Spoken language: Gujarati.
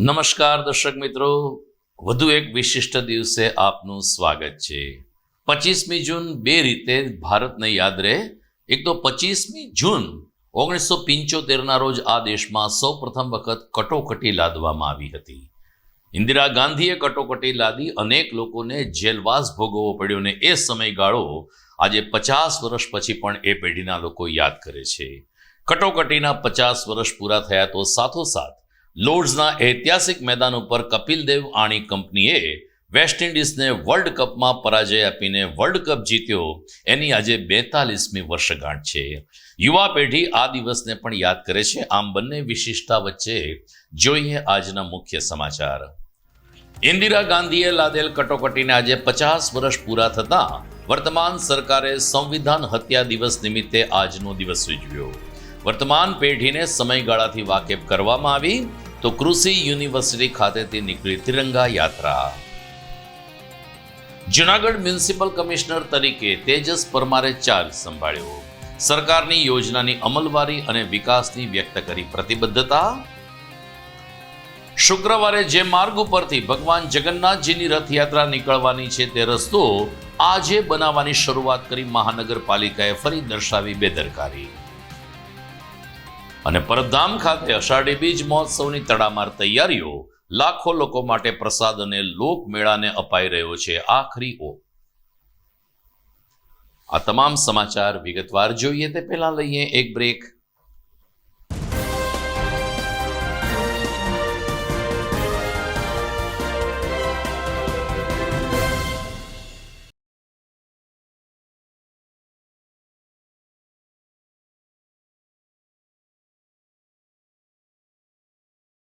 નમસ્કાર દર્શક મિત્રો. વધુ એક વિશિષ્ટ દિવસે આપનું સ્વાગત છે. પચીસમી જૂન બે રીતે ભારતને યાદ રહે. એક તો પચીસમી જૂન ઓગણીસો પિંચોતેરના રોજ આ દેશમાં સૌ પ્રથમ વખત કટોકટી લાદવામાં આવી હતી. ઇન્દિરા ગાંધીએ કટોકટી લાદી. અનેક લોકોને જેલવાસ ભોગવવો પડ્યો ને એ સમયગાળો આજે પચાસ વર્ષ પછી પણ એ પેઢીના લોકો યાદ કરે છે. કટોકટીના પચાસ વર્ષ પૂરા થયા તો સાથોસાથ લોર્ડ્સના ઐતિહાસિક મેદાન ઉપર કપિલ દેવ આણી કંપનીએ વેસ્ટ ઇન્ડિઝને વર્લ્ડ કપમાં પરાજય આપીને વર્લ્ડ કપ જીત્યો. એની આજે બેતાલીસમી વર્ષગાંઠ છે. યુવા પેઢી આ દિવસને પણ યાદ કરે છે. આમ બંને વિશિષ્ટતા વચ્ચે જોઈએ આજના મુખ્ય સમાચાર. ઇન્દિરા ગાંધીએ લાદેલ કટોકટીને આજે પચાસ વર્ષ પૂરા થતાં વર્તમાન સરકારે સંવિધાન હત્યા દિવસ નિમિત્તે આજનો દિવસ ઉજવ્યો. વર્તમાન પેઢીને સમયગાળાથી વાકેફ કરવામાં આવી, તો કૃષિ યુનિવર્સિટી ખાતેથી નીકળી તિરંગા યાત્રા. જુનાગઢ મ્યુનિસિપલ કમિશનર તરીકે તેજસ પરમારે ચાર્જ સંભાળ્યો. સરકારની યોજનાની અમલવારી અને વિકાસની વ્યક્ત કરી પ્રતિબદ્ધતા. શુક્રવારે જે માર્ગ ઉપરથી ભગવાન જગન્નાથજીની રથયાત્રા નીકળવાની છે તે રસ્તો આજે બનાવવાની શરૂઆત કરી મહાનગરપાલિકાએ ફરી દર્શાવી બેદરકારી. અને પરધામ ખાતે અષાઢી બીજ મહોત્સવની તડામાર તૈયારીઓ લાખો લોકો માટે પ્રસાદ અને લોકમેળાને અપાઈ રહ્યો છે. આખરી ઓ આ તમામ સમાચાર વિગતવાર જોઈએ તે પહેલા લઈએ એક બ્રેક.